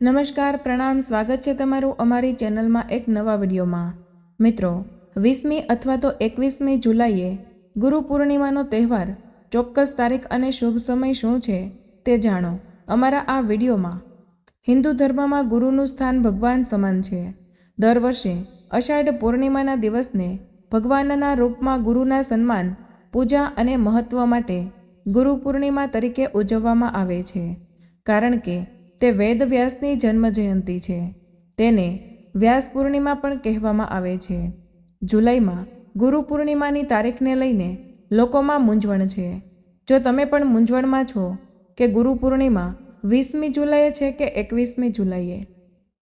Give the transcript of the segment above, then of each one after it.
નમસ્કાર, પ્રણામ, સ્વાગત છે તમારું અમારી ચેનલમાં એક નવા વિડીયોમાં. મિત્રો, વીસમી અથવા તો એકવીસમી જુલાઈએ ગુરુ પૂર્ણિમાનો તહેવાર, ચોક્કસ તારીખ અને શુભ સમય શું છે તે જાણો. અમારા આ વિડીયોમાં હિન્દુ ધર્મમાં ગુરુનું સ્થાન ભગવાન સમાન છે. દર વર્ષે અષાઢ પૂર્ણિમાના દિવસને ભગવાનના રૂપમાં ગુરુના સન્માન, પૂજા અને મહત્ત્વ માટે ગુરુ પૂર્ણિમા તરીકે ઉજવવામાં આવે છે. કારણ કે તે વેદ વ્યાસની જન્મ જયંતિ છે. તેને વ્યાસ પૂર્ણિમા પણ કહેવામાં આવે છે. જુલાઈમાં ગુરુ પૂર્ણિમાની તારીખને લઈને લોકોમાં મૂંઝવણ છે. જો તમે પણ મૂંઝવણમાં છો કે ગુરુ પૂર્ણિમા વીસમી જુલાઈએ છે કે એકવીસમી જુલાઈએ,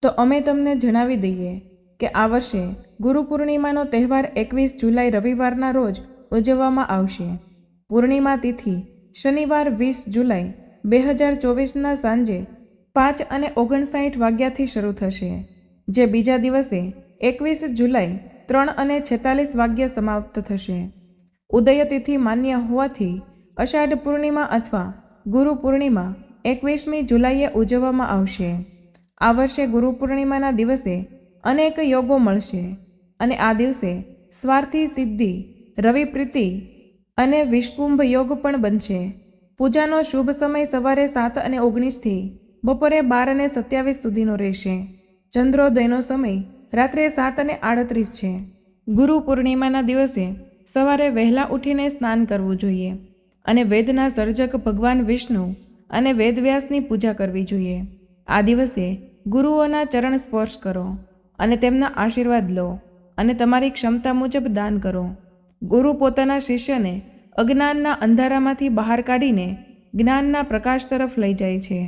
તો અમે તમને જણાવી દઈએ કે આ વર્ષે ગુરુ પૂર્ણિમાનો તહેવાર એકવીસ જુલાઈ રવિવારના રોજ ઉજવવામાં આવશે. પૂર્ણિમા તિથિ શનિવાર વીસ જુલાઈ બે હજાર ચોવીસના સાંજે પાંચ અને ઓગણસાઠ વાગ્યાથી શરૂ થશે, જે બીજા દિવસે એકવીસ જુલાઈ ત્રણ અને છેતાલીસ વાગ્યે સમાપ્ત થશે. ઉદયતિથિ માન્ય હોવાથી અષાઢ પૂર્ણિમા અથવા ગુરુ પૂર્ણિમા એકવીસમી જુલાઈએ ઉજવવામાં આવશે. આ વર્ષે ગુરુ પૂર્ણિમાના દિવસે અનેક યોગો મળશે અને આ દિવસે સ્વાર્થી સિદ્ધિ, રવિ પ્રીતિ અને વિષ્કુંભ યોગ પણ બનશે. પૂજાનો શુભ સમય સવારે સાત અને ઓગણીસથી બપોરે બાર અને સત્યાવીસ સુધીનો રહેશે. ચંદ્રોદયનો સમય રાત્રે સાત અને આડત્રીસ છે. ગુરુ પૂર્ણિમાના દિવસે સવારે વહેલા ઉઠીને સ્નાન કરવું જોઈએ અને વેદના સર્જક ભગવાન વિષ્ણુ અને વેદવ્યાસની પૂજા કરવી જોઈએ. આ દિવસે ગુરુઓના ચરણ સ્પર્શ કરો અને તેમના આશીર્વાદ લો અને તમારી ક્ષમતા મુજબ દાન કરો. ગુરુ પોતાના શિષ્યને અજ્ઞાનના અંધારામાંથી બહાર કાઢીને જ્ઞાનના પ્રકાશ તરફ લઈ જાય છે.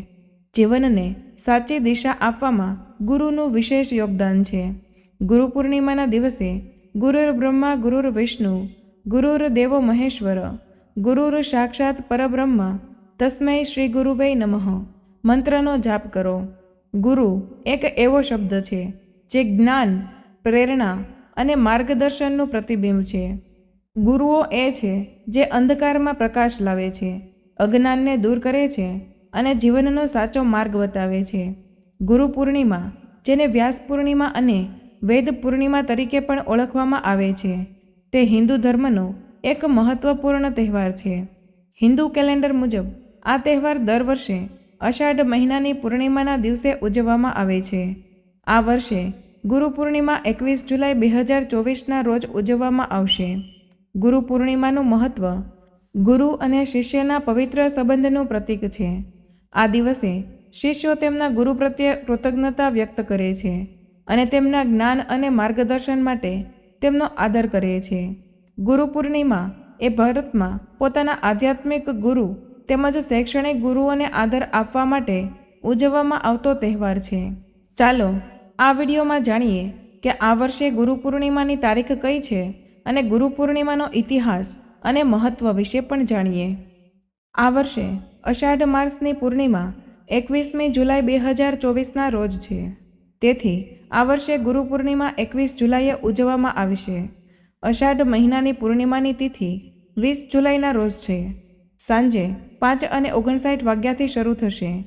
જીવનને સાચી દિશા આપવામાં ગુરુનું વિશેષ યોગદાન છે. ગુરુ પૂર્ણિમાના દિવસે ગુરુર બ્રહ્મા, ગુરુર વિષ્ણુ, ગુરુર દેવો મહેશ્વર, ગુરુર સાક્ષાત પરબ્રહ્મ, તસ્મૈ શ્રી ગુરુવે નમઃ. મંત્રનો જાપ કરો. ગુરુ એક એવો શબ્દ છે, જે જ્ઞાન, પ્રેરણા અને માર્ગદર્શનનું પ્રતિબિંબ છે. ગુરુઓ એ છે જે અંધકારમાં પ્રકાશ લાવે છે, અજ્ઞાનને દૂર કરે છે અને જીવનનો સાચો માર્ગ બતાવે છે. ગુરુ પૂર્ણિમા, જેને વ્યાસ પૂર્ણિમા અને વેદ પૂર્ણિમા તરીકે પણ ઓળખવામાં આવે છે, તે હિન્દુ ધર્મનો એક મહત્વપૂર્ણ તહેવાર છે. હિન્દુ કેલેન્ડર મુજબ, આ તહેવાર દર વર્ષે અષાઢ મહિનાની પૂર્ણિમાના દિવસે ઉજવવામાં આવે છે. આ વર્ષે ગુરુ પૂર્ણિમા એકવીસ જુલાઈ બે હજાર ચોવીસના રોજ ઉજવવામાં આવશે. ગુરુ પૂર્ણિમાનું મહત્ત્વ ગુરુ અને શિષ્યના પવિત્ર સંબંધનું પ્રતીક છે. આ દિવસે શિષ્યો તેમના ગુરુ પ્રત્યે કૃતજ્ઞતા વ્યક્ત કરે છે અને તેમના જ્ઞાન અને માર્ગદર્શન માટે તેમનો આદર કરે છે. ગુરુ પૂર્ણિમા એ ભારતમાં પોતાના આધ્યાત્મિક ગુરુ તેમજ શૈક્ષણિક ગુરુઓને આદર આપવા માટે ઉજવવામાં આવતો તહેવાર છે. ચાલો આ વિડીયોમાં જાણીએ કે આ વર્ષે ગુરુ પૂર્ણિમાની તારીખ કઈ છે અને ગુરુ પૂર્ણિમાનો ઇતિહાસ અને મહત્ત્વ વિશે પણ જાણીએ. આ વર્ષે અષાઢ માર્ચની પૂર્ણિમા એકવીસમી જુલાઈ બે હજાર ચોવીસના રોજ છે. તેથી આ વર્ષે ગુરુ પૂર્ણિમા એકવીસ જુલાઈએ ઉજવવામાં આવશે. અષાઢ મહિનાની પૂર્ણિમાની તિથિ વીસ જુલાઈના રોજ છે. સાંજે પાંચ અને ઓગણસાઠ વાગ્યાથી શરૂ થશે.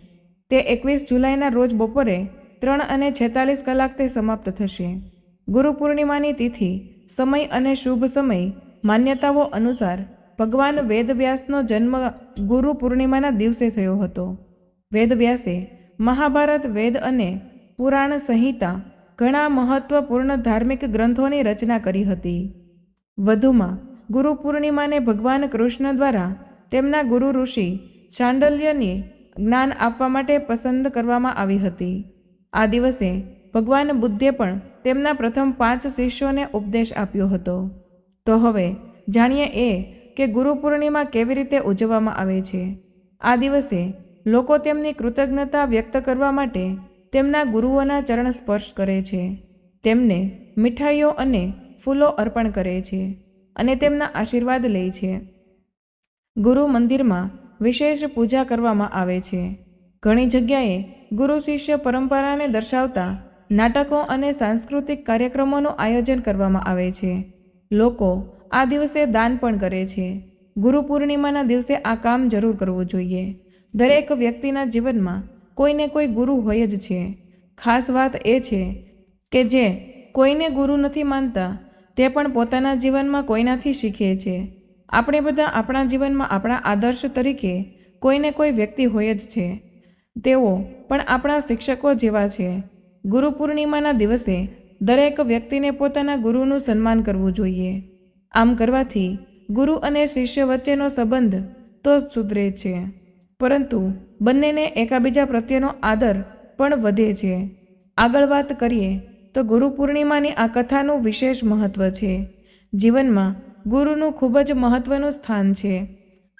તે એકવીસ જુલાઈના રોજ બપોરે ત્રણ અને છેતાલીસ કલાક તે સમાપ્ત થશે. ગુરુ પૂર્ણિમાની તિથિ સમય અને શુભ સમય માન્યતાઓ અનુસાર ભગવાન વેદવ્યાસનો જન્મ ગુરુ પૂર્ણિમાના દિવસે થયો હતો. વેદવ્યાસે મહાભારત, વેદ અને પુરાણ સંહિતા ઘણા મહત્વપૂર્ણ ધાર્મિક ગ્રંથોની રચના કરી હતી. વધુમાં, ગુરુ પૂર્ણિમાને ભગવાન કૃષ્ણ દ્વારા તેમના ગુરુ ઋષિ ચાંડલ્યને જ્ઞાન આપવા માટે પસંદ કરવામાં આવી હતી. આ દિવસે ભગવાન બુદ્ધે પણ તેમના પ્રથમ પાંચ શિષ્યોને ઉપદેશ આપ્યો હતો. તો હવે જાણીએ એ કે ગુરુ પૂર્ણિમા કેવી રીતે ઉજવવામાં આવે છે? આ દિવસે લોકો તેમની કૃતજ્ઞતા વ્યક્ત કરવા માટે તેમના ગુરુઓના ચરણ સ્પર્શ કરે છે. તેમને મીઠાઈઓ અને ફૂલો અર્પણ કરે છે અને તેમના આશીર્વાદ લે છે. ગુરુ મંદિરમાં વિશેષ પૂજા કરવામાં આવે છે. ઘણી જગ્યાએ ગુરુ શિષ્ય પરંપરાને દર્શાવતા નાટકો અને સાંસ્કૃતિક કાર્યક્રમોનું આયોજન કરવામાં આવે છે. લોકો આ દિવસે દાન પણ કરે છે. ગુરુ પૂર્ણિમાના દિવસે આ કામ જરૂર કરવું જોઈએ. દરેક વ્યક્તિના જીવનમાં કોઈને કોઈ ગુરુ હોય જ છે. ખાસ વાત એ છે કે જે કોઈને ગુરુ નથી માનતા, તે પણ પોતાના જીવનમાં કોઈનાથી શીખે છે. આપણે બધા આપણા જીવનમાં આપણા આદર્શ તરીકે કોઈને કોઈ વ્યક્તિ હોય જ છે. તેઓ પણ આપણા શિક્ષકો જેવા છે. ગુરુ પૂર્ણિમાના દિવસે દરેક વ્યક્તિને પોતાના ગુરુનું સન્માન કરવું જોઈએ. આમ કરવાથી ગુરુ અને શિષ્ય વચ્ચેનો સંબંધ તો સુધરે છે. પરંતુ બંનેને એકાબીજા પ્રત્યેનો આદર પણ વધે છે. આગળ વાત કરીએ તો ગુરુ પૂર્ણિમાની આ કથાનું વિશેષ મહત્ત્વ છે. જીવનમાં ગુરુનું ખૂબ જ મહત્ત્વનું સ્થાન છે.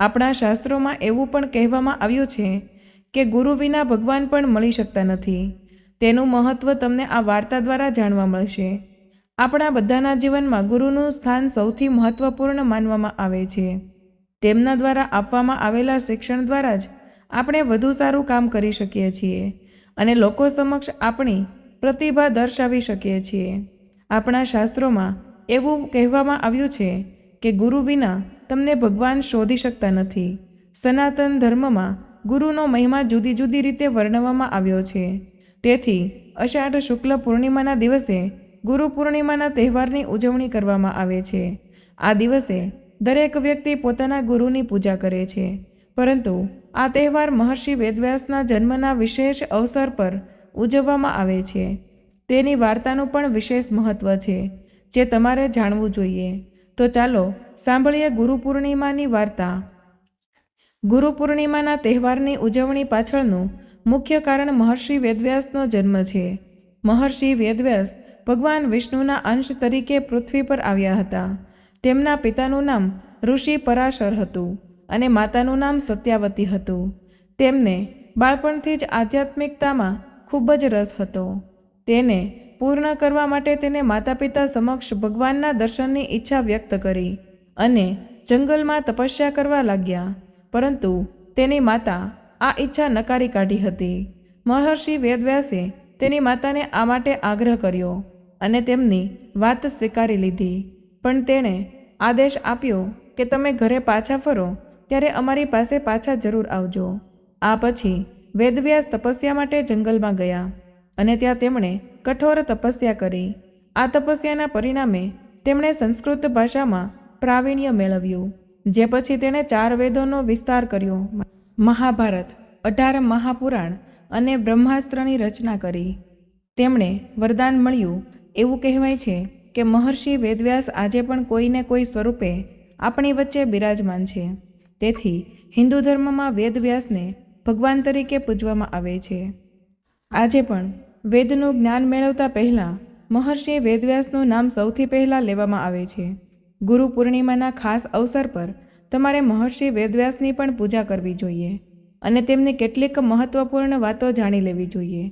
આપણા શાસ્ત્રોમાં એવું પણ કહેવામાં આવ્યું છે કે ગુરુ વિના ભગવાન પણ મળી શકતા નથી. તેનું મહત્ત્વ તમને આ વાર્તા દ્વારા જાણવા મળશે. આપણા બધાના જીવનમાં ગુરુનું સ્થાન સૌથી મહત્ત્વપૂર્ણ માનવામાં આવે છે. તેમના દ્વારા આપવામાં આવેલા શિક્ષણ દ્વારા જ આપણે વધુ સારું કામ કરી શકીએ છીએ અને લોકો સમક્ષ આપણી પ્રતિભા દર્શાવી શકીએ છીએ. આપણા શાસ્ત્રોમાં એવું કહેવામાં આવ્યું છે કે ગુરુ વિના તમને ભગવાન શોધી શકતા નથી. સનાતન ધર્મમાં ગુરુનો મહિમા જુદી જુદી રીતે વર્ણવવામાં આવ્યો છે. તેથી અષાઢ શુક્લ પૂર્ણિમાના દિવસે ગુરુ પૂર્ણિમાના તહેવારની ઉજવણી કરવામાં આવે છે. આ દિવસે દરેક વ્યક્તિ પોતાના ગુરુની પૂજા કરે છે. પરંતુ આ તહેવાર મહર્ષિ વેદવ્યાસના જન્મના વિશેષ અવસર પર ઉજવવામાં આવે છે. તેની વાર્તાનું પણ વિશેષ મહત્ત્વ છે, જે તમારે જાણવું જોઈએ. તો ચાલો સાંભળીએ ગુરુ પૂર્ણિમાની વાર્તા. ગુરુ પૂર્ણિમાના તહેવારની ઉજવણી પાછળનું મુખ્ય કારણ મહર્ષિ વેદવ્યાસનો જન્મ છે. મહર્ષિ વેદવ્યાસ ભગવાન વિષ્ણુના અંશ તરીકે પૃથ્વી પર આવ્યા હતા. તેમના પિતાનું નામ ઋષિ પરાશર હતું અને માતાનું નામ સત્યાવતી હતું. તેમને બાળપણથી જ આધ્યાત્મિકતામાં ખૂબ જ રસ હતો. તેને પૂર્ણ કરવા માટે તેને માતા પિતા સમક્ષ ભગવાનના દર્શનની ઈચ્છા વ્યક્ત કરી અને જંગલમાં તપસ્યા કરવા લાગ્યા. પરંતુ તેની માતા આ ઈચ્છા નકારી કાઢી હતી. મહર્ષિ વેદવ્યાસે તેની માતાને આ માટે આગ્રહ કર્યો અને તેમની વાત સ્વીકારી લીધી. પણ તેણે આદેશ આપ્યો કે તમે ઘરે પાછા ફરો, ત્યારે અમારી પાસે પાછા જરૂર આવજો. આ પછી વેદવ્યાસ તપસ્યા માટે જંગલમાં ગયા અને ત્યાં તેમણે કઠોર તપસ્યા કરી. આ તપસ્યાના પરિણામે તેમણે સંસ્કૃત ભાષામાં પ્રાવીણ્ય મેળવ્યું, જે પછી તેણે ચાર વેદોનો વિસ્તાર કર્યો. મહાભારત, અઢાર મહાપુરાણ અને બ્રહ્માસ્ત્રની રચના કરી. તેમણે વરદાન મળ્યું એવું કહેવાય છે કે મહર્ષિ વેદવ્યાસ આજે પણ કોઈને કોઈ સ્વરૂપે આપણી વચ્ચે બિરાજમાન છે. તેથી હિન્દુ ધર્મમાં વેદવ્યાસને ભગવાન તરીકે પૂજવામાં આવે છે. આજે પણ વેદનું જ્ઞાન મેળવતા પહેલાં મહર્ષિ વેદવ્યાસનું નામ સૌથી પહેલાં લેવામાં આવે છે. ગુરુ પૂર્ણિમાના ખાસ અવસર પર તમારે મહર્ષિ વેદવ્યાસની પણ પૂજા કરવી જોઈએ અને તેમની કેટલીક મહત્વપૂર્ણ વાતો જાણી લેવી જોઈએ,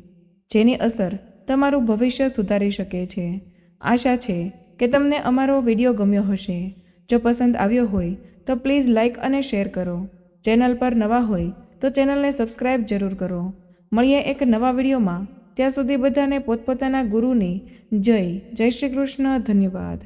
જેની અસર તમારું ભવિષ્ય સુધારી શકે છે. આશા છે કે તમને અમારો વીડિયો ગમ્યો હશે. જો પસંદ આવ્યો હોય, તો પ્લીઝ લાઇક અને શેર કરો. ચેનલ પર નવા હોય, તો ચેનલને સબસ્ક્રાઇબ જરૂર કરો. મળીએ એક નવા વિડીયોમાં. ત્યાં સુધી બધાને પોતપોતાના ગુરુની જય જય શ્રી કૃષ્ણ, ધન્યવાદ.